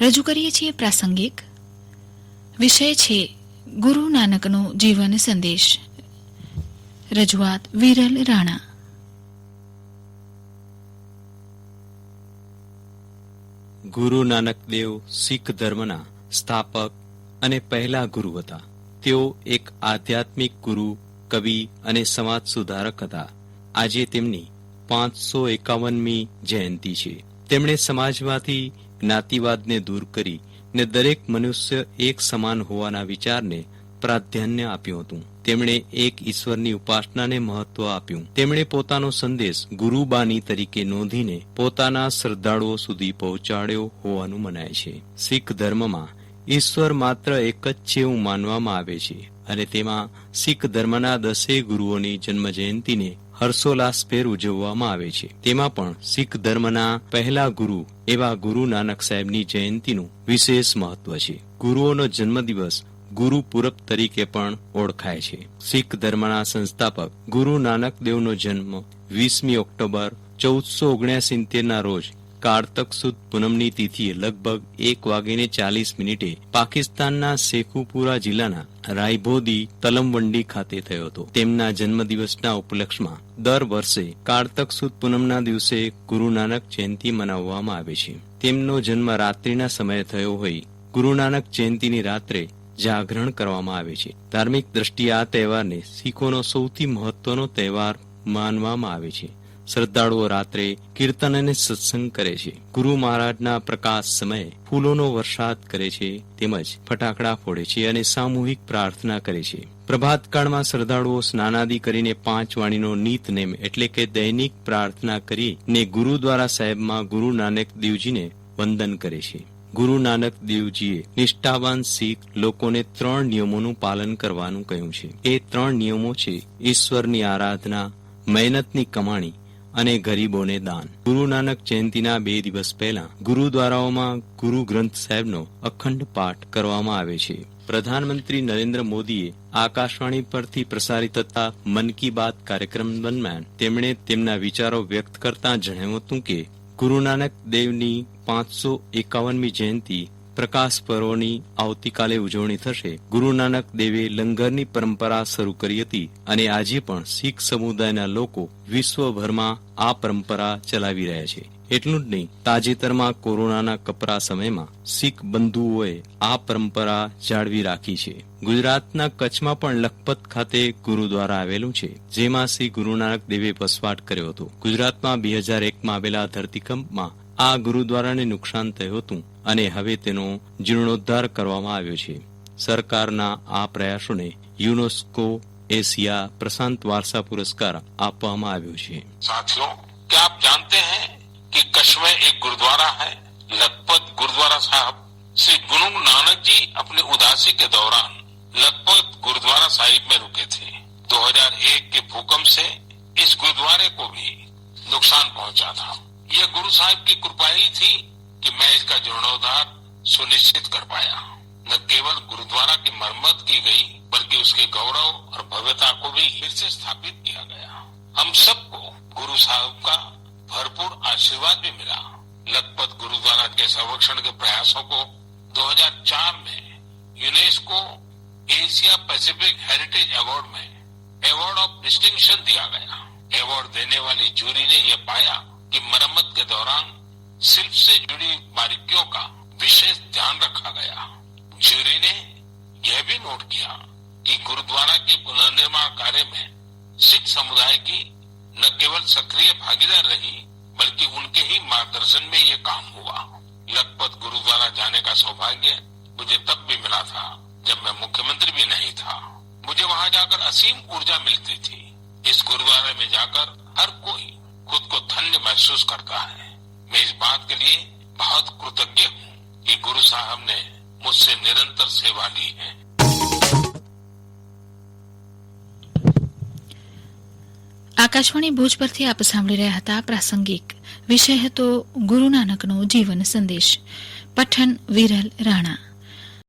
રજૂ કરીએ છીએ પ્રાસંગિક વિષય છે ગુરુ નાનકનો જીવન સંદેશ. રજૂઆત વિરલ રાણા. ગુરુ નાનક દેવ શીખ ધર્મના સ્થાપક અને પહેલા ગુરુ હતા. તેઓ એક આધ્યાત્મિક ગુરુ, કવિ અને સમાજ સુધારક હતા. આજે તેમની પાંચસો એકાવનમી જયંતિ છે. તેમણે સમાજમાંથી જ્ઞાતિવાદને દૂર કરી ને દરેક મનુષ્ય એક સમાન હોવાના વિચારને પ્રાધાન્ય આપ્યું હતું. તેમણે એક ઈશ્વરની ઉપાસનાને મહત્વ આપ્યું. તેમણે પોતાનો સંદેશ ગુરુબાની તરીકે નોંધીને પોતાના શ્રદ્ધાળુઓ સુધી પહોંચાડ્યો હોવાનું મનાય છે. શીખ ધર્મમાં ઈશ્વર માત્ર એક જ છે એવું માનવામાં આવે છે. અને તેમાં શીખ ધર્મના દસેય ગુરુઓની જન્મ જયંતિને હર્ષોલ્લાસભેર ઉજવવામાં આવે છે. તેમાં પણ શીખ ધર્મના પહેલા ગુરુ એવા ગુરુ નાનક સાહેબની જયંતિનું વિશેષ મહત્વ છે. ગુરુઓનો જન્મદિવસ ગુરુ પૂરબ તરીકે પણ ઓળખાય છે. શીખ ધર્મના સંસ્થાપક ગુરુ નાનક દેવનો જન્મ વીસમી ઓક્ટોબર ચૌદસો ઓગણસિત્તેર રોજ કારતક સુદ પૂનમની તિથિએ લગભગ એક વાગીને ચાલીસ મિનિટે પાકિસ્તાનના શેખુપુરા જિલ્લાના રાયભોદી તલમવંડી ખાતે થયો હતો. તેમના જન્મદિવસના ઉપલક્ષમાં દર વર્ષે કારતક સુદ પૂનમના દિવસે ગુરુ નાનક જયંતિ મનાવવામાં આવે છે. તેમનો જન્મ રાત્રિના સમયે થયો હોય ગુરુ નાનક જયંતિની રાત્રે જાગરણ કરવામાં આવે છે. ધાર્મિક દ્રષ્ટિએ આ તહેવારને શીખોનો સૌથી મહત્વનો તહેવાર માનવામાં આવે છે. શ્રદ્ધાળુઓ રાત્રે કીર્તન અને સત્સંગ કરે છે. ગુરુ મહારાજના પ્રકાશ સમયે ફૂલોનો વરસાદ કરે છે તેમજ ફટાકડા ફોડે છે અને સામૂહિક પ્રાર્થના કરે છે. પ્રભાતકાળમાં શ્રદ્ધાળુઓ સ્નાનાદિ કરીને પાંચ વાણીનો નીત નેમ એટલે કે દૈનિક પ્રાર્થના કરી ને ગુરુદ્વારા સાહેબમાં ગુરુ નાનક દેવજીને વંદન કરે છે. ગુરુ નાનક દેવજીએ નિષ્ઠાવાન શીખ લોકોને ત્રણ નિયમોનું પાલન કરવાનું કહ્યું છે. એ ત્રણ નિયમો છે ઈશ્વરની આરાધના, મહેનતની કમાણી અને ગરીબોને દાન. ગુરુ નાનક જયંતિના બે દિવસ પહેલા ગુરુદ્વારાઓમાં ગુરુ ગ્રંથ સાહેબનો અખંડ પાઠ કરવામાં આવે છે. પ્રધાનમંત્રી નરેન્દ્ર મોદીએ આકાશવાણી પરથી પ્રસારિત થતા મન કી બાત કાર્યક્રમ દરમિયાન તેમણે તેમના વિચારો વ્યક્ત કરતા જણાવ્યું હતું કે ગુરુ નાનક દેવની પાંચસો એકાવનમી જયંતિ પ્રકાશ પર્વની આવતીકાલે ઉજવણી થશે. ગુરુ નાનક દેવે લંગરની પરંપરા શરૂ કરી હતી અને આજે પણ શીખ સમુદાયના લોકો વિશ્વભરમાં આ પરંપરા ચલાવી રહ્યા છે. એટલું જ નહીં, તાજેતરમાં કોરોનાના કપરા સમયમાં શીખ બંધુઓએ આ પરંપરા જાળવી રાખી છે. ગુજરાતના કચ્છમાં પણ લખપત ખાતે ગુરુદ્વારા આવેલું છે, જેમાં શ્રી ગુરુ નાનક દેવે વસવાટ કર્યો હતો. ગુજરાતમાં બે હજાર એકમાં આવેલા ધરતીકંપમાં આ ગુરુદ્વારાને નુકસાન થયું હતું અને હવે તેનો જીર્ણોદ્ધાર કરવામાં આવ્યો છે સરકારના આ પ્રયાસોને યુનેસ્કો એશિયા પ્રશાંત વારસા પુરસ્કાર આપવામાં આવ્યો છે साथियों क्या आप जानते हैं कि कच्छ में एक गुरुद्वारा है लखपत गुरुद्वारा साहब श्री गुरु नानक जी अपनी उदासी के दौरान लखपत गुरुद्वारा साहिब में रुके थे 2001 के भूकंप से इस गुरुद्वारे को भी नुकसान पहुंचा था यह गुरु साहिब की कृपा ही थी कि मैं इसका जीर्णोद्धार सुनिश्चित कर पाया न केवल गुरुद्वारा की मरम्मत की गई, बल्कि उसके गौरव और भव्यता को भी फिर से स्थापित किया गया। हम सबको गुरु साहब का भरपूर आशीर्वाद भी मिला। लखपत गुरुद्वारा के संरक्षण के प्रयासों को 2004 में UNESCO Asia Pacific heritage award में अवार्ड ऑफ़ डिस्टिंक्शन दिया गया। अवार्ड देने वाली जूरी ने यह पाया कि मरम्मत के दौरान शिल्प से जुड़ी बारीकियों का विशेष ध्यान रखा गया। जूरी ने यह भी नोट किया कि गुरुद्वारा के पुनर्निर्माण कार्य में सिख समुदाय की न केवल सक्रिय भागीदार रही, बल्कि उनके ही मार्गदर्शन में ये काम हुआ। लखपत गुरुद्वारा जाने का सौभाग्य मुझे तब भी मिला था, जब मैं मुख्यमंत्री भी नहीं था। मुझे वहाँ जाकर असीम ऊर्जा मिलती थी। इस गुरुद्वारे में जाकर हर कोई खुद को धन्य महसूस करता है मैं इस बात के लिए बहुत कृतज्ञ हूँ कि गुरु साहब ने मुझसे निरंतर सेवा ली है આકાશવાણી ભુજ પરથી આપ સાંભળી રહ્યા હતા પ્રાસંગિક વિષય હતો ગુરુ નાનકનો જીવન સંદેશ પઠન વિરલ રાણા